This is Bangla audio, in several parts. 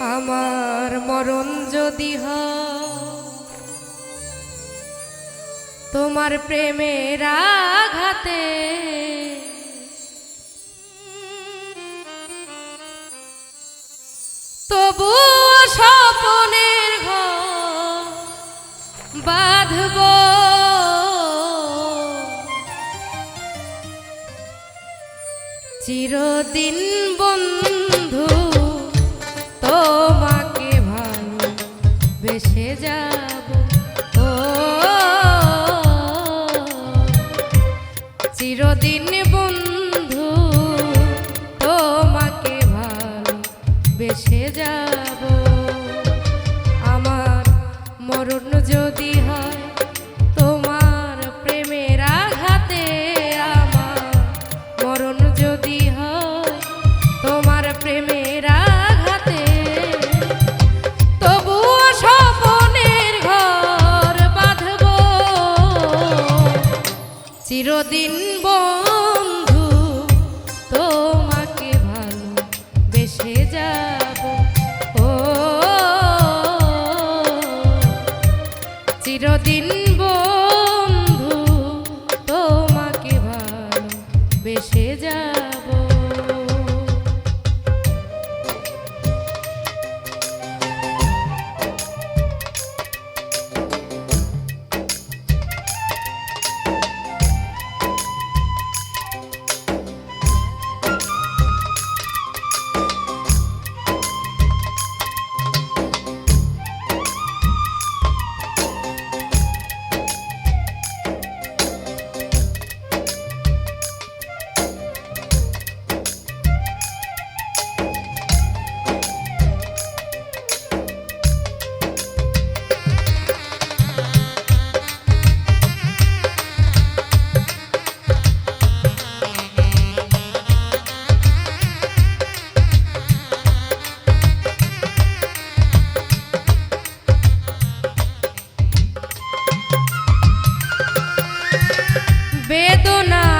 আমার মরণ যদি হ তোমার প্রেমের আঘাতে তবু স্বপনের ঘ বাঁধব। চিরদিন এসে যায় চিরদিন বল perdonar.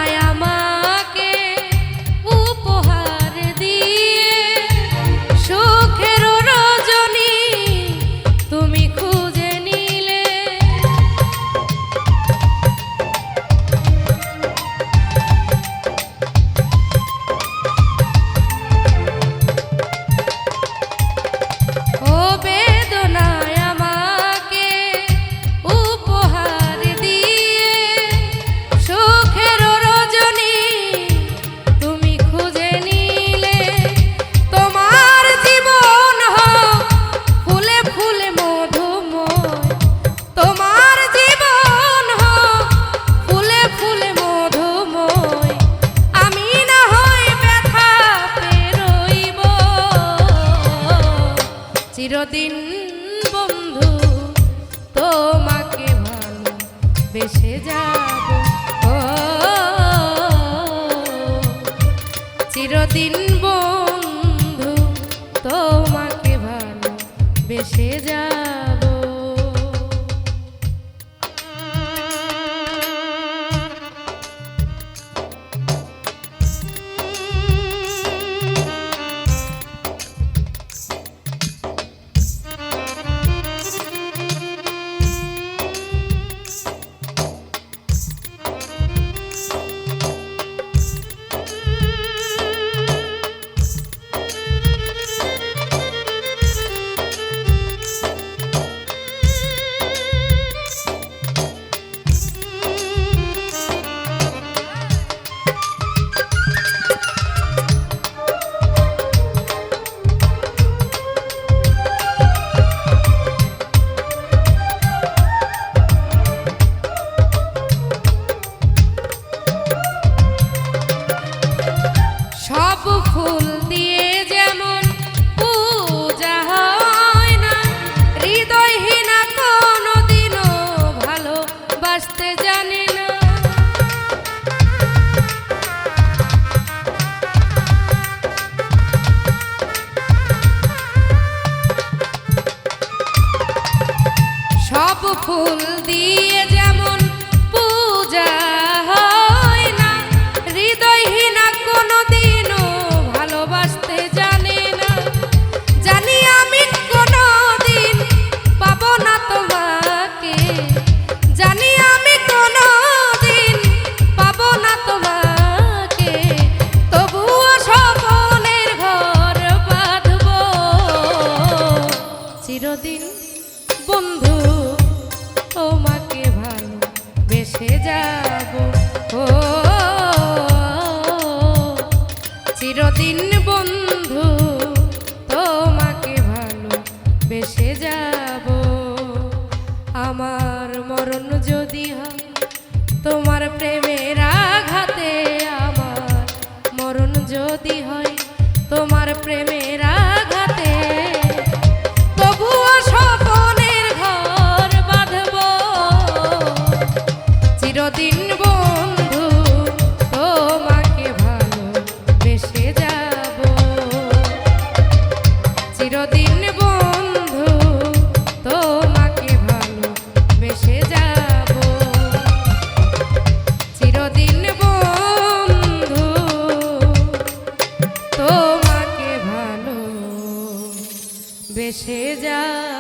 দেশে যাব। ও চিরদিন বন্ধু তোমাকে ভালো বেসে যাব ভাসতে জানি না। সব ফুল দিয়ে যেমন পূজা দিন, বন্ধু, তোমাকে ভালো বেসে যাব। ও, চিরদিন বন্ধু, তোমাকে ভালো বেসে যাব। আমার মরণ যদি হয়, তোমার প্রেমের আঘাতে আমার মরণ যদি হয়, তোমার প্রেমের এসে যায়